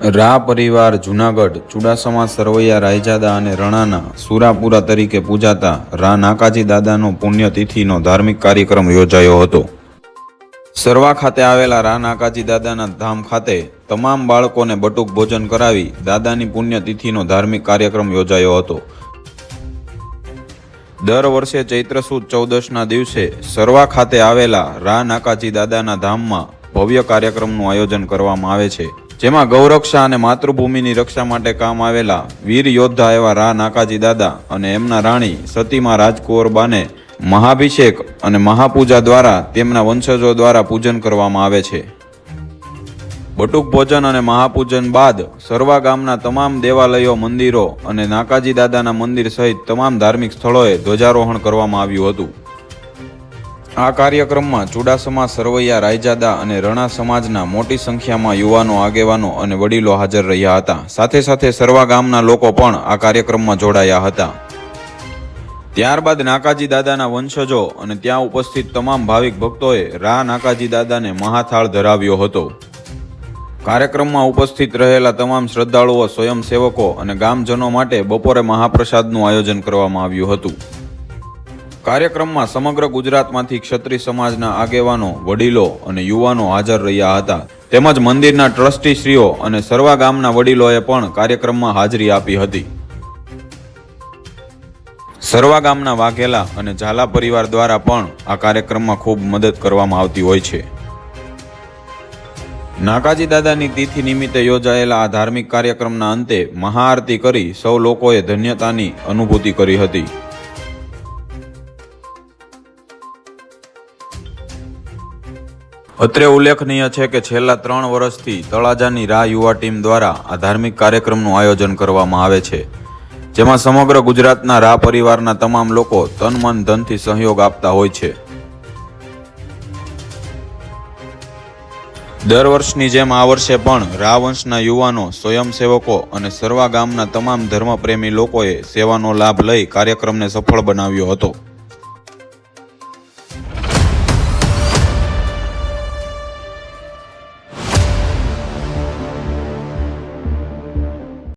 રા પરિવાર જુનાગઢ, ચુડાસમા, સરવૈયા, રાયજાદા અને રણાના સુરાપુરા તરીકે પૂજાતા રા નાકાજી દાદાનો પુણ્યતિથિનો ધાર્મિક કાર્યક્રમ યોજાયો હતો. સરવા ખાતે આવેલા રા નાકાજી દાદાના ધામ ખાતે તમામ બાળકોને બટુક ભોજન કરાવી દાદાની પુણ્યતિથિનો ધાર્મિક કાર્યક્રમ યોજાયો હતો. દર વર્ષે ચૈત્ર સુદ ચૌદશના દિવસે સરવા ખાતે આવેલા રા નાકાજી દાદાના ધામમાં ભવ્ય કાર્યક્રમનું આયોજન કરવામાં આવે છે. જેમાં ગૌરક્ષા અને માતૃભૂમિની રક્ષા માટે કામ આવેલા વીર યોદ્ધા એવા રા નાકાજી દાદા અને એમના રાણી સતીમાં રાજકુંવરબાને મહાભિષેક અને મહાપૂજા દ્વારા તેમના વંશજો દ્વારા પૂજન કરવામાં આવે છે. બટુક ભોજન અને મહાપૂજન બાદ સરવા ગામના તમામ દેવાલયો, મંદિરો અને નાકાજી દાદાના મંદિર સહિત તમામ ધાર્મિક સ્થળોએ ધ્વજારોહણ કરવામાં આવ્યું હતું. આ કાર્યક્રમમાં ચુડાસમા સરવૈયા રાયજાદા અને રણા સમાજના મોટી સંખ્યામાં યુવાનો, આગેવાનો અને વડીલો હાજર રહ્યા હતા. સાથે સાથે સરવા ગામના લોકો પણ આ કાર્યક્રમમાં જોડાયા હતા. ત્યારબાદ નાકાજી દાદાના વંશજો અને ત્યાં ઉપસ્થિત તમામ ભાવિક ભક્તોએ રા નાકાજી દાદાને મહાથાળ ધરાવ્યો હતો. કાર્યક્રમમાં ઉપસ્થિત રહેલા તમામ શ્રદ્ધાળુઓ, સ્વયંસેવકો અને ગામજનો માટે બપોરે મહાપ્રસાદનું આયોજન કરવામાં આવ્યું હતું. કાર્યક્રમમાં સમગ્ર ગુજરાતમાંથી ક્ષત્રિય સમાજના આગેવાનો, વડીલો અને યુવાનો હાજર રહ્યા હતા. તેમજ મંદિરના ટ્રસ્ટીશ્રીઓ અને સર્વા ગામના વડીલોએ પણ કાર્યક્રમમાં હાજરી આપી હતી. સરવા ગામના વાઘેલા અને ઝાલા પરિવાર દ્વારા પણ આ કાર્યક્રમમાં ખૂબ મદદ કરવામાં આવતી હોય છે. નાકાજી દાદાની તિથિ નિમિત્તે યોજાયેલા આ ધાર્મિક કાર્યક્રમના અંતે મહાઆરતી કરી સૌ લોકોએ ધન્યતાની અનુભૂતિ કરી હતી. અત્રે ઉલ્લેખનીય છે કે છેલ્લા ત્રણ વર્ષથી તળાજાની રાહ યુવા ટીમ દ્વારા આ ધાર્મિક કાર્યક્રમનું આયોજન કરવામાં આવે છે, જેમાં સમગ્ર ગુજરાતના રાહ પરિવારના તમામ લોકો તન મન ધનથી સહયોગ આપતા હોય છે. દર વર્ષની જેમ આ વર્ષે પણ રા વંશના યુવાનો, સ્વયંસેવકો અને સર્વા ગામના તમામ ધર્મપ્રેમી લોકોએ સેવાનો લાભ લઈ કાર્યક્રમને સફળ બનાવ્યો હતો.